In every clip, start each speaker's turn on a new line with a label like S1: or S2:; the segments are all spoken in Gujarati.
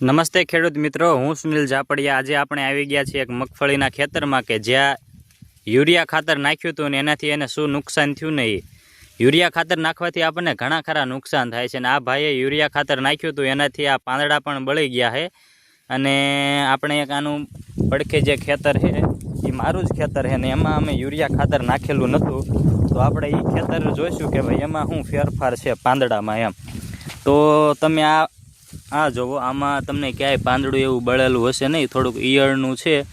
S1: નમસ્તે ખેડૂત મિત્રો, હું સુનિલ ઝાપડિયા. આજે આપણે આવી ગયા છીએ એક મગફળીના ખેતરમાં કે જ્યાં યુરિયા ખાતર નાખ્યું હતું ને એનાથી એને શું નુકસાન થયું નહીં યુરિયા ખાતર નાખવાથી આપણને ઘણા ખરા નુકસાન થાય છે અને આ ભાઈએ યુરિયા ખાતર નાખ્યું હતું, એનાથી આ પાંદડા પણ બળી ગયા છે. અને આપણે એક આનું પડખે જે ખેતર છે, એ મારું જ ખેતર છે ને એમાં અમે યુરિયા ખાતર નાખેલું નહોતું. તો આપણે એ ખેતર જોઈશું કે ભાઈ એમાં શું ફેરફાર છે પાંદડામાં એમ. તો તમે આ આ જોવો, આમાં તમને ક્યાંય પાંદડું એવું બળેલું હશે નહીં, થોડુંક ઈયળનું છે.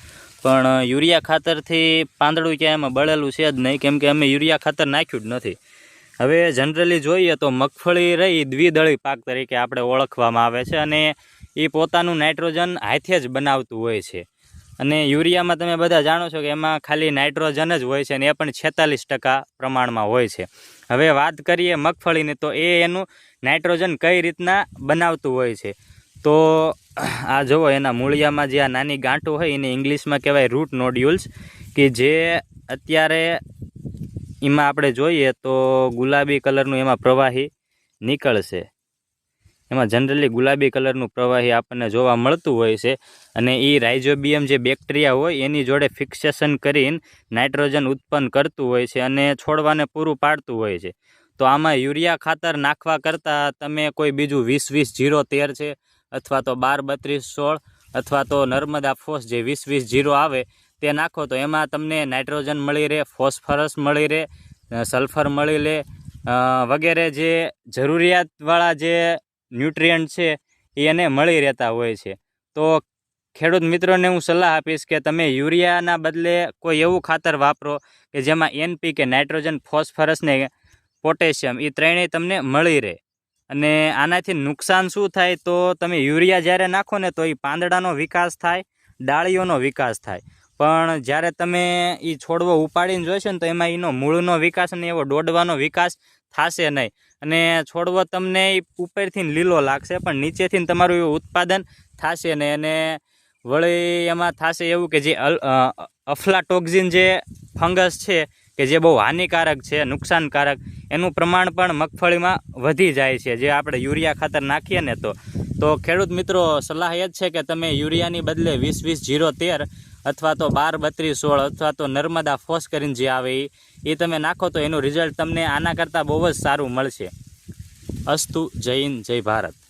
S1: પણ યુરિયા ખાતરથી પાંદડું ક્યાંય એમાં બળેલું છે જ નહીં, કેમ કે અમે યુરિયા ખાતર નાખ્યું જ નથી. હવે જનરલી જોઈએ તો મગફળી રહી દ્વિદળી પાક તરીકે આપણે ઓળખવામાં આવે છે અને એ પોતાનું નાઇટ્રોજન હાથે જ બનાવતું હોય છે. અને યુરિયામાં તમે બધા જાણો છો કે એમાં ખાલી નાઇટ્રોજન જ હોય છે અને એ પણ છેતાલીસ પ્રમાણમાં હોય છે. હવે વાત કરીએ મગફળીની, તો એ એનું નાઇટ્રોજન કઈ રીતના બનાવતું હોય છે? તો આ જુઓ એના મૂળિયામાં જે આ નાની ગાંઠો હોય, એને ઇંગ્લિશમાં કહેવાય રૂટ નોડ્યુલ્સ કે જે અત્યારે એમાં આપણે જોઈએ તો ગુલાબી કલરનું એમાં પ્રવાહી નીકળશે. એમાં જનરલી ગુલાબી કલરનું પ્રવાહી આપણને જોવા મળતું હોય છે અને એ રાઇઝોબિયમ જે બેક્ટેરિયા હોય એની જોડે ફિક્સેશન કરીને નાઇટ્રોજન ઉત્પન્ન કરતું હોય છે અને છોડવાને પૂરું પાડતું હોય છે. તો આમાં યુરિયા ખાતર નાખવા કરતાં તમે કોઈ બીજું વીસ વીસ જીરો તેર છે અથવા તો બાર બત્રીસ સોળ અથવા તો નર્મદા ફોસ જે વીસ વીસ જીરો આવે તે નાખો તો એમાં તમને નાઇટ્રોજન મળી રહે ફોસ્ફરસ મળી રહે સલ્ફર મળી રહે વગેરે જે જરૂરિયાતવાળા જે ન્યુટ્રિયન્ટ છે, એ એને મળી રહેતા હોય છે. તો ખેડૂત મિત્રોને હું સલાહ આપીશ કે તમે યુરિયાના બદલે કોઈ એવું ખાતર વાપરો કે જેમાં એનપી કે નાઇટ્રોજન, ફોસ્ફરસ ને પોટેશિયમ એ ત્રણેય તમને મળી રહે. અને આનાથી નુકસાન શું થાય તો તમે યુરિયા જ્યારે નાખો ને તો એ પાંદડાનો વિકાસ થાય, ડાળીઓનો વિકાસ થાય. પણ જ્યારે તમે એ છોડવો ઉપાડીને જોઈશો ને તો એમાં એનો મૂળનો વિકાસ અને એવો દોડવાનો વિકાસ થશે નહીં. અને છોડવો તમને ઉપરથી લીલો લાગશે પણ નીચેથી તમારું એવું ઉત્પાદન થશે ને અને વળી એમાં થશે એવું કે જે અલ- અ, જે ફંગસ છે કે જે બહુ હાનિકારક છે નુકસાનકારક એનું પ્રમાણ પણ મગફળીમાં વધી જાય છે. જે આપણે યુરિયા ખાતર નાખીએ ને તો. તો ખેડૂત મિત્રો સલાહ એ જ છે કે તમે યુરિયાની બદલે વીસ વીસ જીરો તેર અથવા તો બાર, બત્રીસ, સોળ અથવા તો નર્મદા ફોસ કરીને જે આવે એ તમે નાખો તો એનું રિઝલ્ટ તમને આના કરતાં બહુ જ સારું મળશે. અસ્તુ હિન્દ, જય ભારત.